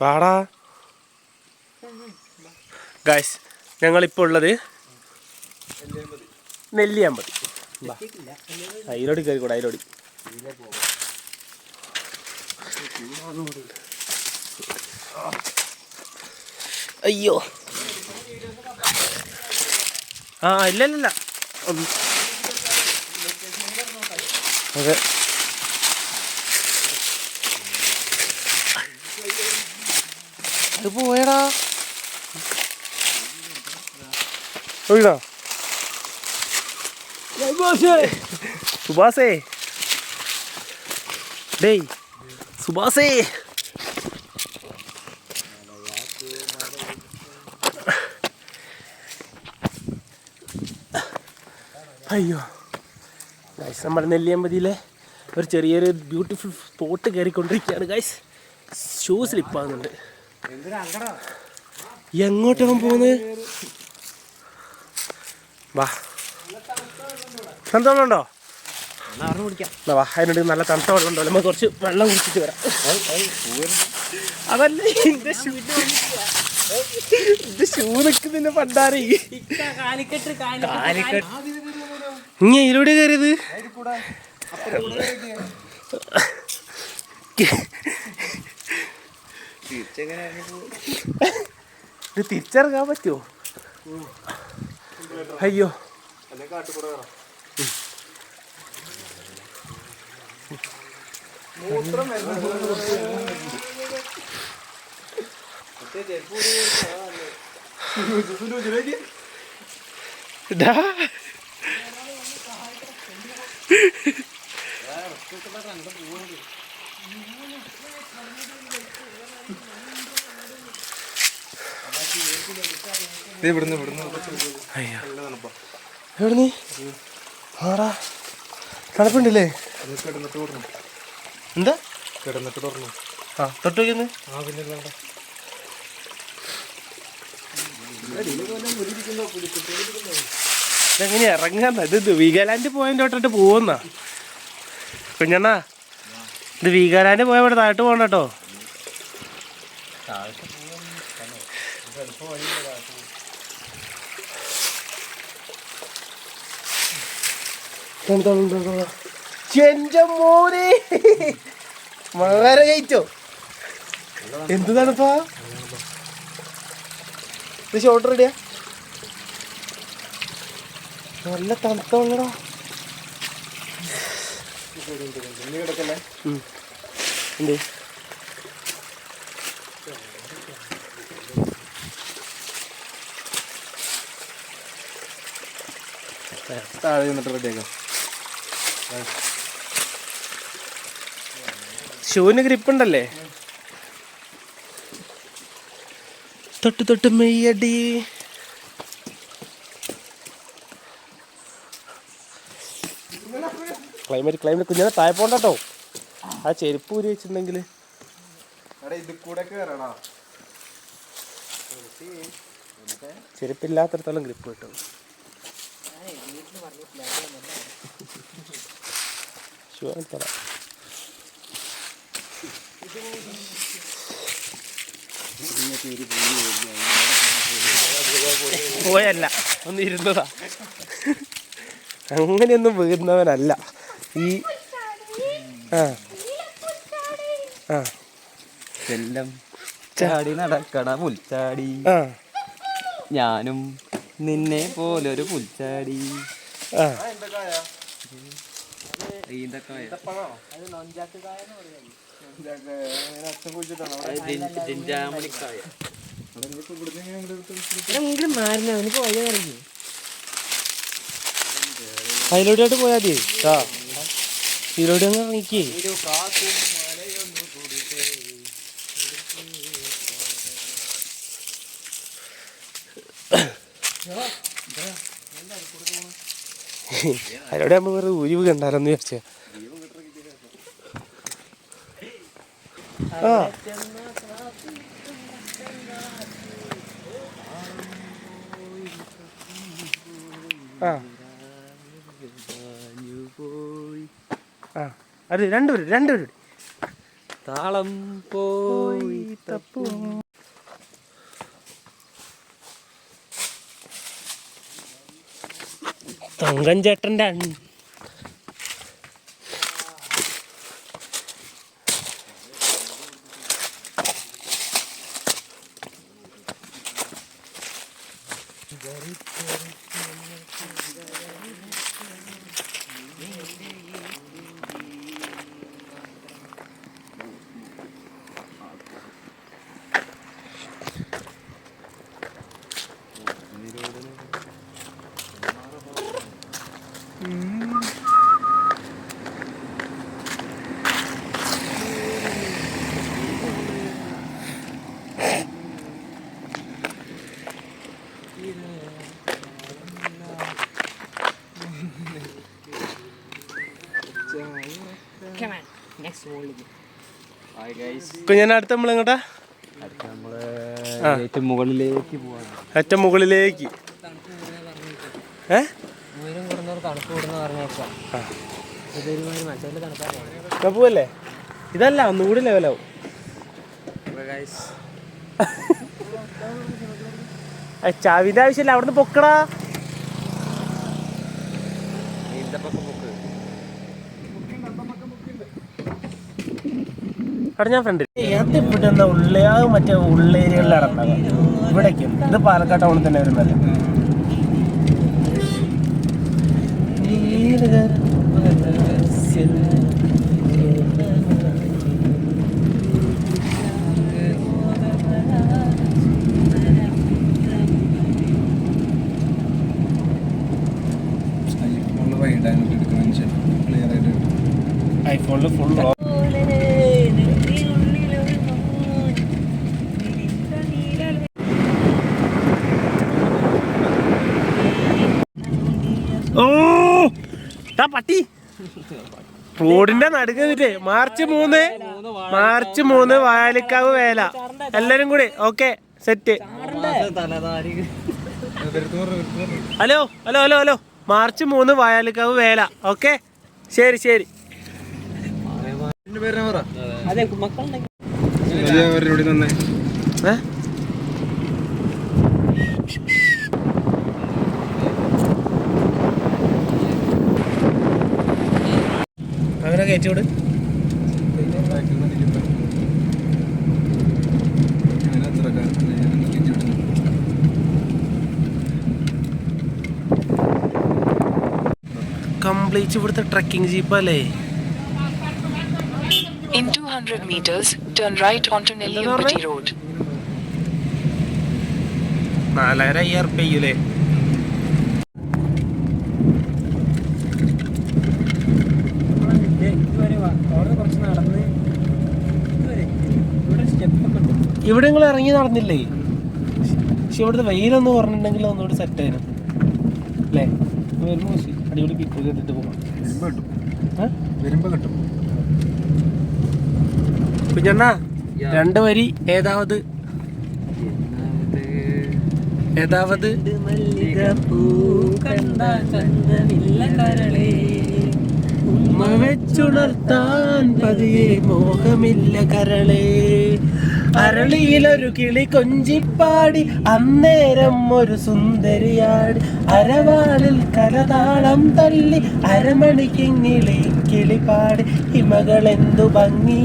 വാടാ ഗായ്സ് ഞങ്ങളിപ്പോൾ ഉള്ളത് നെല്ലിയാമ്പതി. വാ. അതിലോടി കയറിക്കൂടെ അതിലോടി അയ്യോ. ആ ഇല്ല ഇല്ല. അതെ അത് പോയടാ. ഒഴിടാ സുബാസേ ഡേയ്. സുബാസേ അയ്യോ. ഗൈസ് നമ്മുടെ നെല്ലിയമ്പതിയിലെ ഒരു ചെറിയൊരു ബ്യൂട്ടിഫുൾ സ്പോട്ട് കയറിക്കൊണ്ടിരിക്കുകയാണ് ഗൈസ് ഷൂ സ്ലിപ്പാകുന്നുണ്ട് എങ്ങോട്ടാണ് പോകുന്നത്. വാ. തണുത്ത വെള്ളമുണ്ടോ എന്നാ വാ അതിനോട് നല്ല തണുത്ത വെള്ളം ഉണ്ടോ നമ്മൾ കുറച്ച് വെള്ളം കുടിച്ചിട്ട് വരാം. അതല്ല ഷൂ എന്റെ ഷൂ നിൽക്കുന്നതിന്റെ പണ്ടാറി കാലിക്കട്ട്. ഇങ്ങനെ അതിലൂടെ കയറിയത്? ഇത് തിരിച്ചിറങ്ങാൻ പറ്റുമോ? അയ്യോ. ഡാ. ഇവിടുന്ന് ഇവിടുന്ന്. അയ്യോ. എവിടുന്ന്? ആടാ. തണുപ്പുണ്ടല്ലേ? എന്താ? കിടന്നിട്ട് തുറന്നു ആ തൊട്ട് വയ്ക്കുന്നു ആ പിന്നെ ഇതെങ്ങനെയാ ഇറങ്ങാന്ന ഇത് വിഗലാൻഡ് പോയിന്റ് തൊട്ടിട്ട് പോകുന്ന കുഞ്ഞണ്ണാ ഇത് വീഗാലാൻഡ് പോയ ഇവിടെ താഴോട്ട് പോകണ്ട കേട്ടോ. എന്റെ വളരെ കഴിച്ചോ എന്ത് തണുപ്പാ? ഇത് ഷോർട്ട് റെഡിയാ നല്ല തണുത്ത എന്തേ? താഴെ നിന്നിട്ട് റെഡിയാക്കാം ഷൂവിന് ഗ്രിപ്പ് തൊട്ട് തൊട്ട് മെയ്യടി. ക്ലൈമറ്റ് ക്ലൈമറ്റ് കുഞ്ഞിനെ താഴെ പോണ്ടോ ആ ചെരുപ്പ് ഊരി വെച്ചിട്ടുണ്ടെങ്കിൽ എടാ ഇത് കൂടെ കയറടാ ചെരുപ്പില്ലാത്തടത്തോളം ഗ്രിപ്പ് കിട്ടും. പോയല്ല. ഒന്ന് ഇരുന്നതാ. അങ്ങനെയൊന്നും വീഴുന്നവനല്ല. ഈ ആ. ആ. ചെല്ലം ചാടി നടക്കട പുൽച്ചാടി. ആ. ഞാനും നിന്നെ പോലൊരു പുൽച്ചാടി. ആ. അതിലൂടെയായിട്ട് പോയാൽ മതി. ഇതിലൂടെ ഒന്ന് ഇറങ്ങിക്കേ അതിനോട് നമ്മൾ വേറെ ഉരിവ് കണ്ടാലെന്ന് വിചാരിച്ച. ആ. ആ. ആ അത് രണ്ടുപേരും രണ്ടുപേരും. താളം പോയി തപ്പും. തങ്കം ചേട്ടന്റെ ഹായ് കുഞ്ഞാൻ അടുത്ത് നമ്മൾ. ഏറ്റവും മുകളിലേക്ക് പോവാണ്. ഏറ്റവും മുകളിലേക്ക്. പോവല്ലേ? ഇതല്ല ഒന്നുകൂടി ലെവലാവും ചാവിന്റെ ആവശ്യമില്ല അവിടുന്ന് പൊക്കടാ നീന്തപ്പൊക്കെ പൊക്ക് അവിടെ ഞാൻ ഫ്രണ്ട് ഇവിടെ എന്താ ഉള്ളേ മറ്റേ ഉള്ളേരിയകളിലാണ് ഉണ്ടാവുക ഇവിടേക്കും. ഇത് പാലക്കാട് ടൗണിൽ തന്നെ വരുന്നത് ഐഫോണിൽ ഫുൾ ഓ ടാ പട്ടി. റോഡിന്റെ നടുക്ക് നിന്നിട്ട് മാർച്ച് മൂന്ന്. മാർച്ച് മൂന്ന് വാലിക്കാവ് വേല. എല്ലാരും കൂടി okay set. Hello hello hello hello. March മൂന്ന് വായാലിക്കാവ് വേല ഓക്കെ? ശരി ശരി. മക്കളുണ്ടെങ്കിൽ. കയറ്റിവിട് കംപ്ലീറ്റ് ഇവിടുത്തെ ട്രക്കിംഗ് ജീപ്പല്ലേ In 200 meters, turn right onto Nelliyambati Road. നാലായിരം അയ്യായിരം ഉറുപ്പ്യ ചെയ്യൂലേ ഇതുവരെ വാ അവിടെ കുറച്ച് നടന്ന് ഇതുവരെ ഇവിടെ സ്റ്റെപ്പ് ഒക്കെ ഉണ്ട് ഇവിടെ നിങ്ങൾ ഇറങ്ങി നടന്നില്ലേ? പക്ഷെ ഇവിടുത്തെ വെയിലൊന്ന് പറഞ്ഞിട്ടുണ്ടെങ്കിൽ ഒന്നുകൂടി സെറ്റ് ആയിരുന്നു. അല്ലേ? വരുമ്പോൾ അടിപൊളി പിക്ക് കണ്ടിട്ട് പോകാം വരുമ്പോ കിട്ടും. കുഞ്ഞണ്ണ രണ്ട് വരി ഏതാവത്? ഏതാവത്? ഉമ്മ വെച്ചുണർത്താൻ പതിയെ മോഹമില്ല കരളേ. അരളിയിലൊരു കിളി കൊഞ്ചിപ്പാടി അന്നേരം ഒരു സുന്ദരിയാടി. അരവാളിൽ കരതാളം തള്ളി അരമണിക്കിങ്ങിളി കിളിപ്പാടി ഹിമകളെന്തു ഭംഗി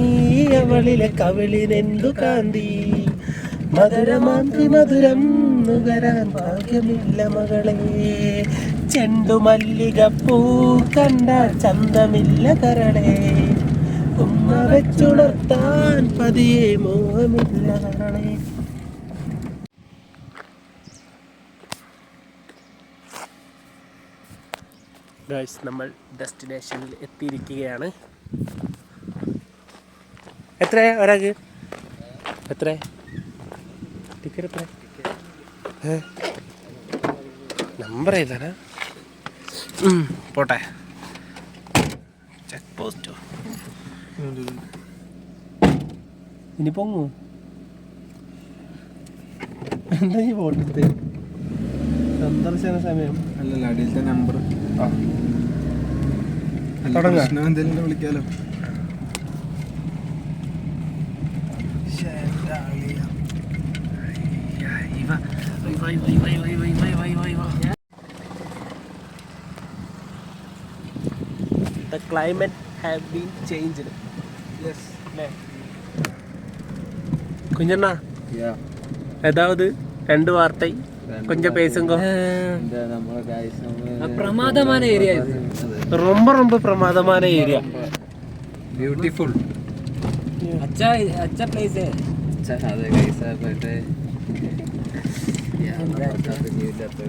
അവളിലെ കവിളിനെന്തു കാന്തി. മധുരമാന്തി മധുരം നുകരാൻ ഭാഗ്യമില്ല മകളെ. ചെണ്ടുമല്ലികപ്പൂ കണ്ട ചന്തമില്ല കരളെ. ഉമ്മ നമ്മൾ ഡെസ്റ്റിനേഷനിൽ എത്തിയിരിക്കുകയാണ്. എത്ര ഒരാൾക്ക്? എത്ര? ടിക്കറ്റ് എത്ര? നമ്പർ ഏതാണ് പോട്ടെ. ചെക്ക് പോസ്റ്റോ ഇനി പൊങ്ങോ എന്താ ഈ ഫോട്ടോ സന്ദർശന സമയം അല്ലല്ല അടിയിലത്തെ നമ്പർ തുടങ്ങാം. പ്രശ്നം എന്തെങ്കിലും വിളിക്കാലോ. The climate have been changed. കുഞ്ഞണ്ണ ഏതാവത് രണ്ട് വാർത്തൈ കൊഞ്ച പേസുങ്കോ പ്രമാദமான ஏரியா இது ரொம்ப ரொம்ப பிரமாதமான ஏரியா பியூட்டிஃபுல் அச்சா அச்சா பிளேஸ் அச்சா அது கைஸ் பட் யா நம்ம நியூ டப்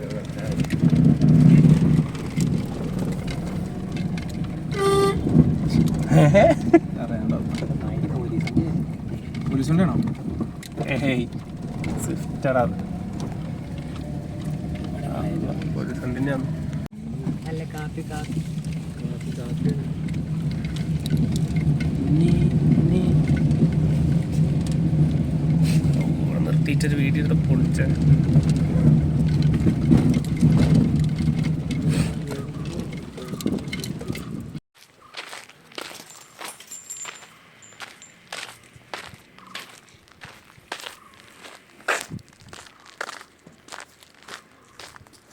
ഉണ്ടാണോ ഏയ് സ്വിഫ്റ്ററാ ഒരു കണ്ടിന്യാണ് നല്ല കാപ്പി കാപ്പി. കാപ്പി നിർത്തിയിട്ടൊരു വീഡിയോ എടുത്ത്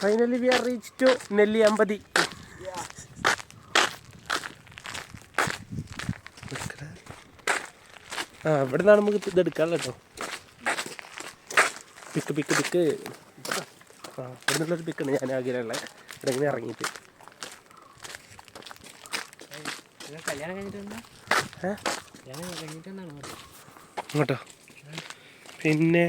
finally we are reach to Nelliampathy ആ ഇവിടെ നിന്നാണ് നമുക്ക് ഇത് എടുക്കാമല്ലോ കേട്ടോ. പിക്ക് പിക്ക് പിക്ക് ആ ഇവിടെ നിന്നുള്ളൊരു പിക്കാണ് ഞാൻ ആഗ്രഹമുള്ള ഇവിടെ ഇങ്ങനെ ഇറങ്ങിയിട്ട്. ഇങ്ങോട്ടോ. പിന്നെ?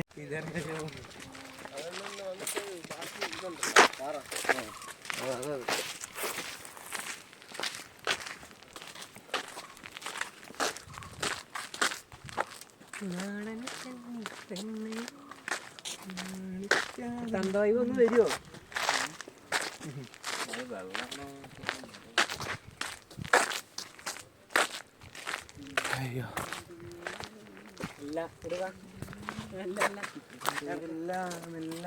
തന്തവായി ഒന്ന് വരുമോ അയ്യോ ഇല്ല ഇടുക അല്ല അല്ല മെല്ല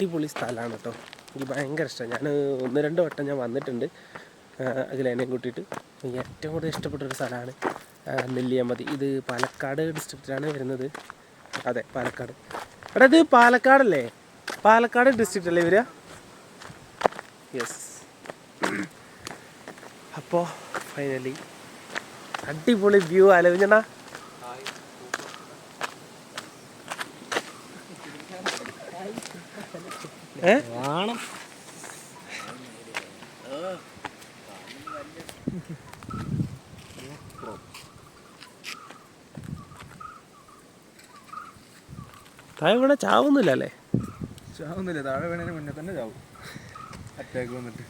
അടിപൊളി സ്ഥലമാണ് കേട്ടോ. എനിക്ക് ഭയങ്കര ഇഷ്ടം. ഞാൻ ഒന്ന് രണ്ട് വട്ടം ഞാൻ വന്നിട്ടുണ്ട് അഖിലേനെയും കൂട്ടിയിട്ട്. ഏറ്റവും കൂടുതൽ ഇഷ്ടപ്പെട്ടൊരു സ്ഥലമാണ് നെല്ലിയാമ്പതി. ഇത് പാലക്കാട് ഡിസ്ട്രിക്റ്റിലാണ് വരുന്നത്. അതെ പാലക്കാട്. എടാ ഇത് പാലക്കാടല്ലേ? പാലക്കാട് ഡിസ്ട്രിക്റ്റ് അല്ലേ ഇവരാ? യെസ് അപ്പോൾ ഫൈനലി അടിപൊളി വ്യൂ ആലോചന താഴെ വീണ ചാവുന്നില്ല അല്ലേ? ചാവുന്നില്ല. താഴെ വീണതിന് മുന്നേ തന്നെ ചാവും. അറ്റാക്ക് വന്നിട്ട്.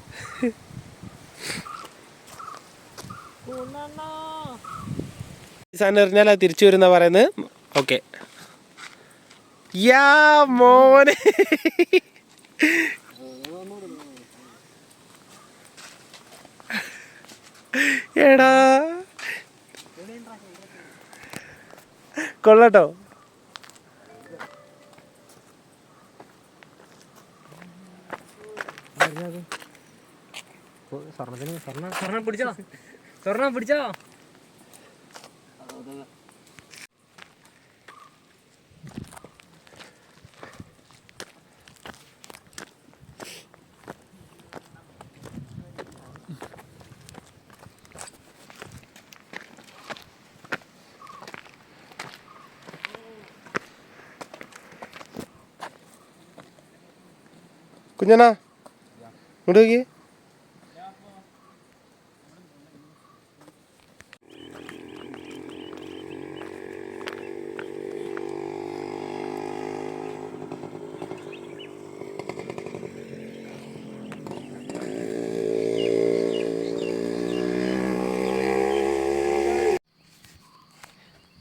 സാധനം എറിഞ്ഞാൽ അത് തിരിച്ചു വരുന്ന പറയുന്നത്. ഓക്കെ. യാ മോനെ. എടാ. കൊള്ളട്ടോ. സ്വർണത്തിന് സ്വർണ സ്വർണം പിടിച്ചോ? സ്വർണം പിടിച്ചോ? കുഞ്ഞനാ ഇങ്ങോട്ട് നോക്കി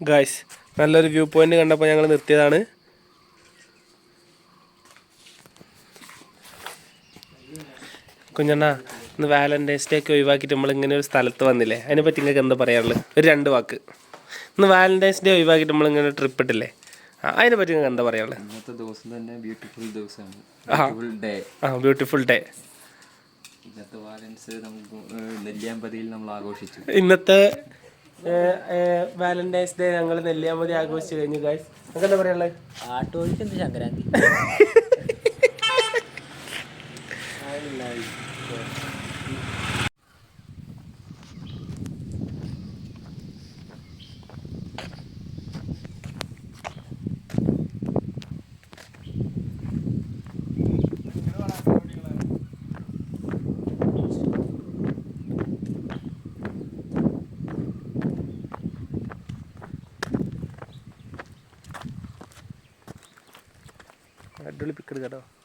ഗായ്സ് നല്ലൊരു വ്യൂ പോയിന്റ് കണ്ടപ്പോൾ ഞങ്ങൾ നിർത്തിയതാണ്. കുഞ്ഞണ്ണ ഇന്ന് വാലന്റൈൻസ് ഡേ ഒക്കെ ഒഴിവാക്കിയിട്ട് നമ്മൾ ഇങ്ങനെ ഒരു സ്ഥലത്ത് വന്നില്ലേ? അതിനെ പറ്റി നിങ്ങൾക്ക് എന്താ പറയാനുള്ളത് ഒരു രണ്ട് വാക്ക്. ഇന്ന് വാലന്റൈൻസ് ഡേ ഒഴിവാക്കിയിട്ട് നമ്മൾ ഇങ്ങനെ ട്രിപ്പ് ഇട്ടില്ലേ? അതിനെ പറ്റി നിങ്ങൾക്ക് എന്താ പറയാനുള്ളത് ഇന്നത്തെ ദിവസം തന്നെ ബ്യൂട്ടിഫുൾ ദിവസമാണ്. ഡേ ആ ബ്യൂട്ടിഫുൾ ഡേ ഇന്നത്തെ വാലൻസ് നമുക്ക് ഏഹ്, നെല്ലിയാമ്പതിയിൽ നമ്മൾ ആഘോഷിച്ചു. ഇന്നത്തെ വാലന്റൈൻസ് ഡേ ഞങ്ങൾ നെല്ലിയാമ്പതി ആഘോഷിച്ചു കഴിഞ്ഞു ഗായ്സ് നിങ്ങൾക്ക് എന്താ പറയാനുള്ളത് ആട്ടോഴിക്കെന്ത് ശങ്കരാന്തി? അടിപൊളി പിക്കെടുക്കാം കേട്ടോ